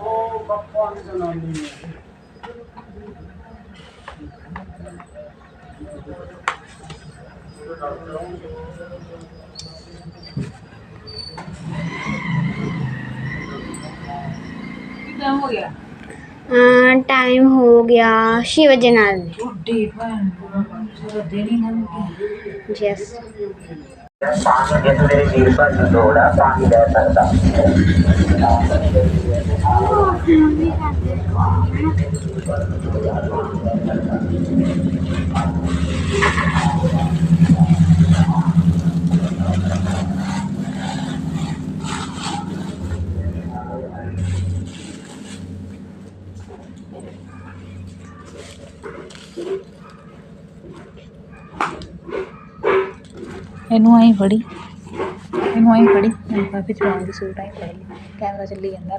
ਉਹ ਬੱਪਾ ਦੀ ਜਨਾਨੀ ਹੈ ਕਿਦਾਂ ਹੋ ਗਿਆ ਟਾਈਮ ਹੋ ਗਿਆ 6 ਵਜੇ ਨਾਲ ਉੱਡੀ ਭੈਣ ਸਾਰਾ ਦਿਨ ਹੀ ਲੰਘ ਗਿਆ ਯੈਸ ਪਾਣੀ ਦੇ ਮੇਰੇ ਵੀਰ ਪਰ ਥੋੜਾ ਪਾਣੀ ਲੈ ਸਕਦਾ ਇਹਨੂੰ ਆਈ ਫੜੀ। ਇਹਨੂੰ ਆਈ ਫੜੀ। ਮੈਂ ਕਾਫੀ ਚਲਾਉਣ ਸੂਟ ਆਈ ਫੜ ਲਈ। ਕੈਮਰਾ ਚੱਲੀ ਜਾਂਦਾ।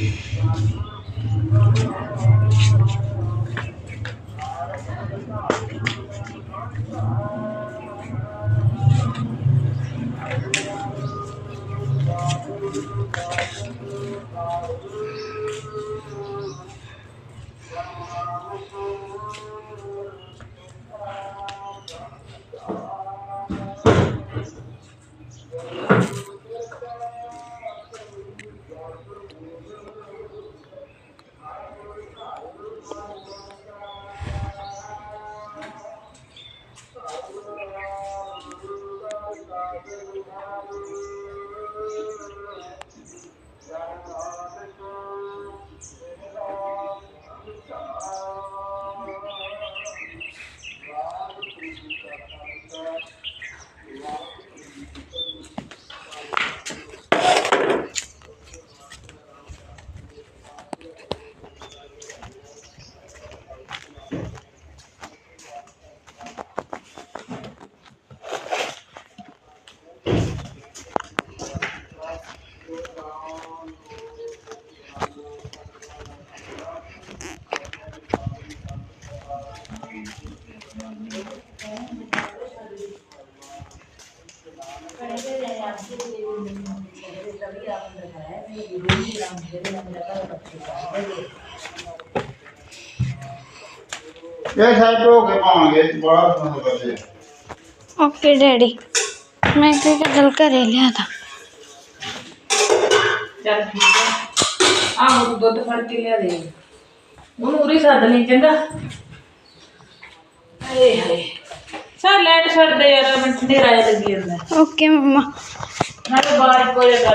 Deus. Oh. ਇਹ ਸਾਈਡ ਹੋ ਕੇ ਪਾਵਾਂਗੇ ਬੜਾ ਸੁਣ ਕਰਦੇ ਓਕੇ ਡੈਡੀ ਮੈਂ ਕਿ ਕਦਲ ਘਰੇ ਲਿਆ ਤਾ ਚੱਲ ਠੀਕ ਹੈ ਆਹ ਤੂੰ ਦੁੱਧ ਫੜ ਕੇ ਲਿਆ ਦੇ। ਉਹਨੂੰ ਉਰੀ ਸੱਦ ਲਈ ਚੰਗਾ। ਹਾਏ ਹਾਏ। ਸਾ ਲੈਟ ਛੱਡ ਦੇ ਯਾਰ ਮੈਂ ਠੰਡੇਰਾ ਜਿਹਾ ਲੱਗੀ ਜਾਂਦਾ। Okay mama. ਨਾਲੇ ਬਾਹਰ ਇੱਕੋ ਜਿਹਾ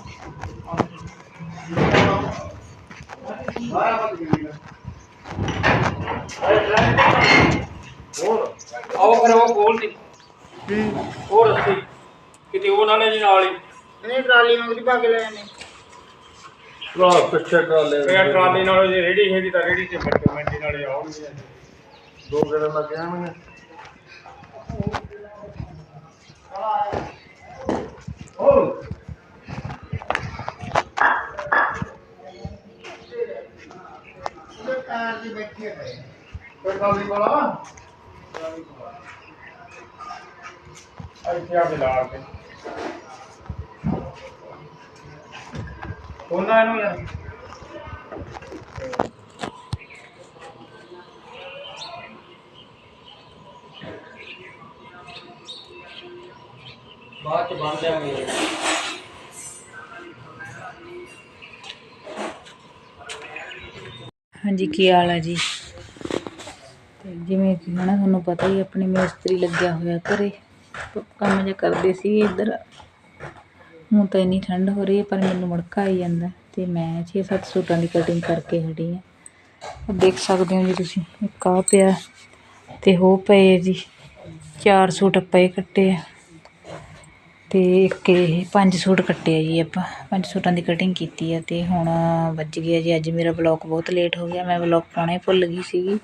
ਆਓ ਫਿਰ ਉਹ ਖੋਲ ਦੀ। ਉਹ ਰੱਸੀ ਕਿਤੇ ਉਹ ਨਾ ਲੈ ਜੀ ਨਾਲ ਹੀ। ਨਹੀਂ ਟਰਾਲੀ ਮੰਗਦੀ ਪਾ ਕੇ ਲੈ ਜਾਂਦੇ ਟਰਾ ਪਿੱਛੇ ਟਰਾਲੇ ਫੇਰ ਟਰਾਲੀ ਨਾਲ ਜੇ ਰੇੜੀ ਹੈਗੀ ਤਾਂ ਰੇੜੀ ਤੇ ਮਿੰਟ ਮਿੰਟ ਨਾਲੇ ਆਉਣਗੇ। ਦੋ ਗੇੜੇ ਲੱਗੇ ਆਣਗੇ ਉਹਦੇ ਕਾਰ ਦੀ ਬੈਠੀ ਹੈ ਕੋਈ ਟਰਾਲੀ ਕੋਲ ਇੱਥੇ ਆ ਕੇ ਲਾ ਕੇ। ਉਹਨਾਂ ਨੂੰ ਯਾਰ ਬਾਅਦ ਚ ਬਣ ਜਾਣਗੇ ਹਾਂਜੀ ਕੀ ਹਾਲ ਆ ਜੀ? ਤੇ ਜਿਵੇਂ ਕਿ ਹਨਾ ਤੁਹਾਨੂੰ ਪਤਾ ਹੀ ਹੈ, ਆਪਣੇ ਮਿਸਤਰੀ ਲੱਗਿਆ ਹੋਇਆ ਘਰੇ। ਕੰਮ ਜਿਹਾ ਕਰਦੇ ਸੀ ਇੱਧਰ। ਹੁਣ ਤਾਂ ਇੰਨੀ ਠੰਡ ਹੋ ਰਹੀ ਹੈ ਪਰ ਮੈਨੂੰ ਮੜਕਾ ਆਈ ਜਾਂਦਾ। ਤੇ ਮੈਂ 6-7 ਸੂਟਾਂ ਦੀ ਕਟਿੰਗ ਕਰਕੇ ਹਟੀ ਹਾਂ ਦੇਖ ਸਕਦੇ ਹੋ ਜੀ ਤੁਸੀਂ ਇੱਕ ਆਹ ਪਿਆ ਤੇ ਹੋ ਪਏ ਜੀ। ਚਾਰ ਸੂਟ ਪਏ ਕੱਟੇ ਆ। ਤੇ ਇੱਕ ਇਹ ਪੰਜ ਸੂਟ ਕੱਟੇ ਆ ਜੀ ਆਪਾਂ। ਪੰਜ ਸੂਟਾਂ ਦੀ ਕਟਿੰਗ ਕੀਤੀ ਆ ਤੇ ਹੁਣ ਵੱਜ ਗਿਆ ਜੀ। ਅੱਜ ਮੇਰਾ ਵਲੌਗ ਬਹੁਤ ਲੇਟ ਹੋ ਗਿਆ। ਮੈਂ ਵਲੌਗ ਪਾਉਣਾ ਹੀ ਭੁੱਲ ਗਈ ਸੀਗੀ।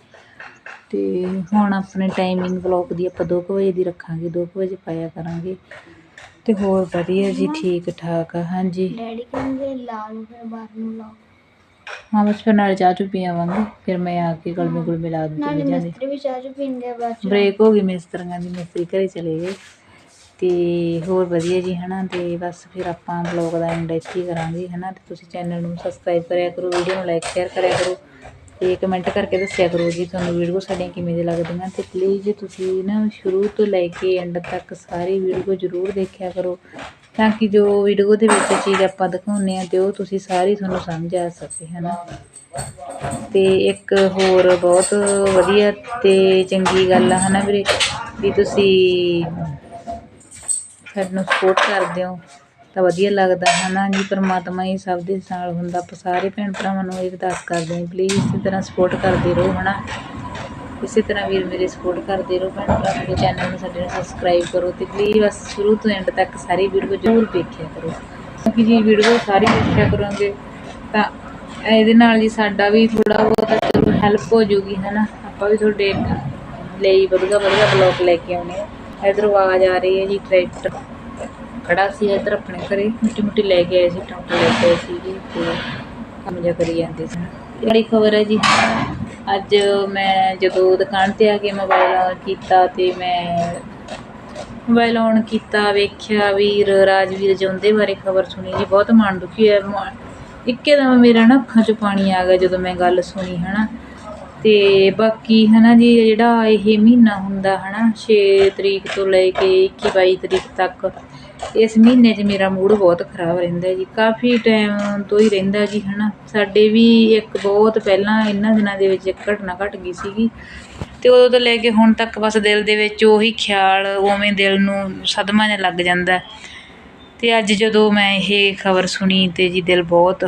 ਤੇ ਹੁਣ ਆਪਣੇ ਟਾਈਮਿੰਗ ਵਲੌਗ ਦੀ ਆਪਾਂ 2 ਵਜੇ ਦੀ ਰੱਖਾਂਗੇ। 2 ਵਜੇ ਪਾਇਆ ਕਰਾਂਗੇ। ਤੇ ਹੋਰ ਵਧੀਆ ਜੀ ਠੀਕ ਠਾਕ ਹਾਂਜੀ। ਡੈਡੀ ਕਹਿੰਦੇ ਲਾ ਲਓ ਫਿਰ ਬਾਹਰ ਨੂੰ ਲਾਓ। ਹਾਂ ਬਸ ਫਿਰ ਨਾਲ ਚਾਹ ਚੁ ਪੀ ਆਵਾਂਗੇ ਫਿਰ ਮੈਂ ਆ ਕੇ ਗਲਮੇ ਗੁਲਮੇ ਲਾ ਦੂੰ ਨਾਲੇ ਮਿਸਤਰੀ ਵੀ ਚਾਹ ਚੁ। ਬ੍ਰੇਕ ਹੋ ਗਈ ਮਿਸਤਰੀਆਂ ਦੀ। ਮਿਸਤਰੀ ਘਰੇ ਚਲੇ ਗਏ। ਅਤੇ ਹੋਰ ਵਧੀਆ ਜੀ ਹੈ ਨਾ ਅਤੇ ਬਸ ਫਿਰ ਆਪਾਂ ਬਲੌਗ ਦਾ ਐਂਡ ਇੱਥੇ ਹੀ ਕਰਾਂਗੇ ਹੈ ਨਾ ਅਤੇ ਤੁਸੀਂ ਚੈਨਲ ਨੂੰ ਸਬਸਕ੍ਰਾਈਬ ਕਰਿਆ ਕਰੋ ਵੀਡੀਓ ਨੂੰ ਲਾਈਕ ਸ਼ੇਅਰ ਕਰਿਆ ਕਰੋ ਅਤੇ ਕਮੈਂਟ ਕਰਕੇ ਦੱਸਿਆ ਕਰੋ ਜੀ ਤੁਹਾਨੂੰ ਵੀਡੀਓ ਸਾਡੀਆਂ ਕਿਵੇਂ ਦੀਆਂ ਲੱਗਦੀਆਂ। ਅਤੇ ਪਲੀਜ਼ ਤੁਸੀਂ ਨਾ ਸ਼ੁਰੂ ਤੋਂ ਲੈ ਕੇ ਐਂਡ ਤੱਕ ਸਾਰੀ ਵੀਡੀਓ ਜ਼ਰੂਰ ਦੇਖਿਆ ਕਰੋ ਤਾਂ ਕਿ ਜੋ ਵੀਡੀਓ ਦੇ ਵਿੱਚ ਚੀਜ਼ ਆਪਾਂ ਦਿਖਾਉਂਦੇ ਹਾਂ ਅਤੇ ਉਹ ਤੁਸੀਂ ਸਾਰੀ ਤੁਹਾਨੂੰ ਸਮਝ ਆ ਸਕੇ ਹੈ ਨਾ ਅਤੇ ਇੱਕ ਹੋਰ ਬਹੁਤ ਵਧੀਆ ਅਤੇ ਚੰਗੀ ਗੱਲ ਆ ਨਾ ਵੀਰੇ? ਵੀ ਤੁਸੀਂ ਸਾਨੂੰ ਸਪੋਰਟ ਕਰਦੇ ਹੋ, ਤਾਂ ਵਧੀਆ ਲੱਗਦਾ ਹੈ ਨਾ ਜੀ? ਪਰਮਾਤਮਾ ਹੀ ਸਭ ਦੇ ਨਾਲ ਹੁੰਦਾ, ਆਪਾਂ ਸਾਰੇ ਭੈਣ ਭਰਾਵਾਂ ਨੂੰ ਇਹ ਅਰਦਾਸ ਕਰਦੇ ਹਾਂ ਪਲੀਜ਼ ਇਸੇ ਤਰ੍ਹਾਂ ਸਪੋਰਟ ਕਰਦੇ ਰਹੋ, ਹਨਾ? ਇਸੇ ਤਰ੍ਹਾਂ ਵੀਰ ਮੇਰੇ ਸਪੋਰਟ ਕਰਦੇ ਰਹੋ, ਭੈਣ ਭਰਾ ਮੇਰੇ ਚੈਨਲ ਨੂੰ ਸਾਡੇ ਨਾਲ ਸਬਸਕ੍ਰਾਈਬ ਕਰੋ, ਤੇ ਪਲੀਜ਼ ਬਸ ਸ਼ੁਰੂ ਤੋਂ ਐਂਡ ਤੱਕ ਸਾਰੀ ਵੀਡੀਓ ਜ਼ਰੂਰ ਵੇਖਿਆ ਕਰੋ। ਕਿਉਂਕਿ ਜੀ ਵੀਡੀਓ ਸਾਰੀ ਵੇਖਿਆ ਕਰੋਗੇ, ਤਾਂ ਇਹਦੇ ਨਾਲ ਜੀ ਸਾਡਾ ਵੀ ਥੋੜਾ ਬਹੁਤ ਚਲੋ ਹੈਲਪ ਹੋ ਜੂਗੀ, ਹਨਾ? ਆਪਾਂ ਵੀ ਤੁਹਾਡੇ ਲਈ ਵਧੀਆ ਵਧੀਆ ਬਲੌਗ ਲੈ ਕੇ ਆਉਣੇ ਆ ਇਧਰ ਆਵਾਜ਼ ਆ ਰਹੀ ਹੈ ਜੀ, ਟਰੈਕਟਰ। ਖੜਾ ਸੀ ਇਧਰ ਆਪਣੇ ਘਰੇ। ਮਿੱਟੀ ਮੁੱਟੀ ਲੈ ਕੇ ਆਏ ਸੀ, ਟਰੈਕਟਰ ਲੈ ਕੇ ਆਏ ਸੀਗੇ। ਤੇ ਕੰਮ ਜਿਹਾ ਕਰੀ ਜਾਂਦੇ ਸੀ। ਬੜੀ ਖਬਰ ਹੈ ਜੀ। ਅੱਜ ਮੈਂ ਜਦੋਂ ਦੁਕਾਨ ਤੇ ਆ ਕੇ ਮੋਬਾਈਲ ਕੀਤਾ ਤੇ ਮੈਂ ਮੋਬਾਈਲ ਔਨ ਕੀਤਾ, ਵੇਖਿਆ ਵੀਰ, ਰਾਜਵੀਰ ਜਿਉਂਦੇ ਬਾਰੇ ਖਬਰ ਸੁਣੀ ਜੀ। ਬਹੁਤ ਮਨ ਦੁਖੀ ਹੋਇਆ। ਮ- ਇੱਕੇ ਦਮ ਮੇਰਾ ਨਾ ਅੱਖਾਂ 'ਚ ਪਾਣੀ ਆ ਗਿਆ ਜਦੋਂ ਮੈਂ ਗੱਲ ਸੁਣੀ, ਹਨਾ। ਅਤੇ ਬਾਕੀ ਹੈ ਨਾ ਜੀ ਜਿਹੜਾ ਇਹ ਮਹੀਨਾ ਹੁੰਦਾ ਹੈ ਨਾ ਛੇ ਤਰੀਕ ਤੋਂ ਲੈ ਕੇ ਇੱਕੀ ਬਾਈ ਤਰੀਕ ਤੱਕ, ਇਸ ਮਹੀਨੇ 'ਚ ਮੇਰਾ ਮੂਡ ਬਹੁਤ ਖਰਾਬ ਰਹਿੰਦਾ ਜੀ। ਕਾਫੀ ਟਾਈਮ ਤੋਂ ਹੀ ਰਹਿੰਦਾ ਜੀ ਹੈ ਨਾ ਸਾਡੇ ਵੀ ਇੱਕ ਬਹੁਤ ਪਹਿਲਾਂ ਇਹਨਾਂ ਦਿਨਾਂ ਦੇ ਵਿੱਚ ਇੱਕ ਘਟਨਾ ਘਟ ਗਈ ਸੀਗੀ। ਅਤੇ ਉਦੋਂ ਤੋਂ ਲੈ ਕੇ ਹੁਣ ਤੱਕ ਬਸ ਦਿਲ ਦੇ ਵਿੱਚ ਉਹੀ ਖਿਆਲ, ਉਵੇਂ ਦਿਲ ਨੂੰ ਸਦਮਾ ਜਿਹਾ ਲੱਗ ਜਾਂਦਾ। ਅਤੇ ਅੱਜ ਜਦੋਂ ਮੈਂ ਇਹ ਖਬਰ ਸੁਣੀ ਤੇ ਜੀ ਦਿਲ ਬਹੁਤ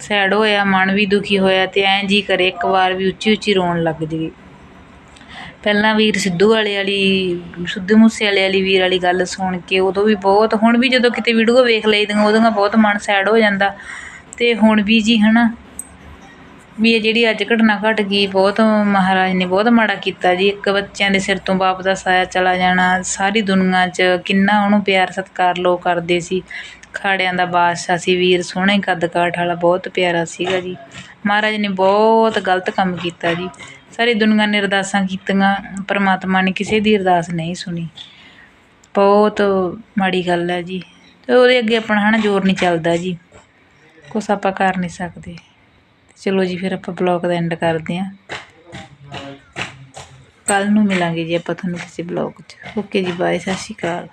ਸੈਡ ਹੋਇਆ, ਮਨ ਵੀ ਦੁਖੀ ਹੋਇਆ ਤੇ ਐਂ ਜੀ ਕਰੇ ਇੱਕ ਵਾਰ ਵੀ ਉੱਚੀ ਉੱਚੀ ਰੋਣ ਲੱਗ ਜਾਵੇ ਪਹਿਲਾਂ ਵੀਰ ਸਿੱਧੂ ਵਾਲੇ ਵਾਲੀ, ਸਿੱਧੂ ਮੂਸੇ ਵਾਲੇ ਵਾਲੀ ਵੀਰ ਵਾਲੀ ਗੱਲ ਸੁਣ ਕੇ ਉਦੋਂ ਵੀ ਬਹੁਤ, ਹੁਣ ਵੀ ਜਦੋਂ ਕਿਤੇ ਵੀਡੀਓ ਵੇਖ ਲਈਦੀਆਂ ਉਦੋਂ ਬਹੁਤ ਮਨ ਸੈਡ ਹੋ ਜਾਂਦਾ। ਤੇ ਹੁਣ ਵੀ ਜੀ ਹਨਾ, ਵੀ ਇਹ ਜਿਹੜੀ ਅੱਜ ਘਟਨਾ ਘਟ ਗਈ, ਬਹੁਤ ਮਹਾਰਾਜ ਨੇ ਬਹੁਤ ਮਾੜਾ ਕੀਤਾ ਜੀ। ਇੱਕ ਬੱਚਿਆਂ ਦੇ ਸਿਰ ਤੋਂ ਬਾਪ ਦਾ ਸਾਇਆ ਚਲਾ ਜਾਣਾ, ਸਾਰੀ ਦੁਨੀਆ 'ਚ ਕਿੰਨਾ ਉਹਨੂੰ ਪਿਆਰ ਸਤਿਕਾਰ ਲੋਕ ਕਰਦੇ ਸੀ। ਖਾੜਿਆਂ ਦਾ ਬਾਦਸ਼ਾਹ ਸੀ, ਵੀਰ ਸੋਹਣੇ ਕੱਦ ਕਾਠ ਵਾਲਾ, ਬਹੁਤ ਪਿਆਰਾ ਸੀਗਾ ਜੀ। ਮਹਾਰਾਜ ਨੇ ਬਹੁਤ ਗਲਤ ਕੰਮ ਕੀਤਾ ਜੀ। ਸਾਰੀ ਦੁਨੀਆ ਨੇ ਅਰਦਾਸਾਂ ਕੀਤੀਆਂ, ਪਰਮਾਤਮਾ ਨੇ ਕਿਸੇ ਦੀ ਅਰਦਾਸ ਨਹੀਂ ਸੁਣੀ। ਬਹੁਤ ਮਾੜੀ ਗੱਲ ਹੈ ਜੀ। ਤੇ ਉਹਦੇ ਅੱਗੇ ਆਪਣਾ ਹਨਾ ਜ਼ੋਰ ਨਹੀਂ ਚੱਲਦਾ ਜੀ। ਕੁਛ ਆਪਾਂ ਕਰ ਨਹੀਂ ਸਕਦੇ। ਚਲੋ ਜੀ, ਫਿਰ ਆਪਾਂ ਬਲੌਗ ਦਾ ਐਂਡ ਕਰਦੇ ਹਾਂ। ਕੱਲ ਨੂੰ ਮਿਲਾਂਗੇ ਜੀ ਆਪਾਂ ਤੁਹਾਨੂੰ ਕਿਸੇ ਬਲੌਗ 'ਚ। ਓਕੇ ਜੀ ਬਾਏ ਸਤਿ ਸ਼੍ਰੀ ਅਕਾਲ।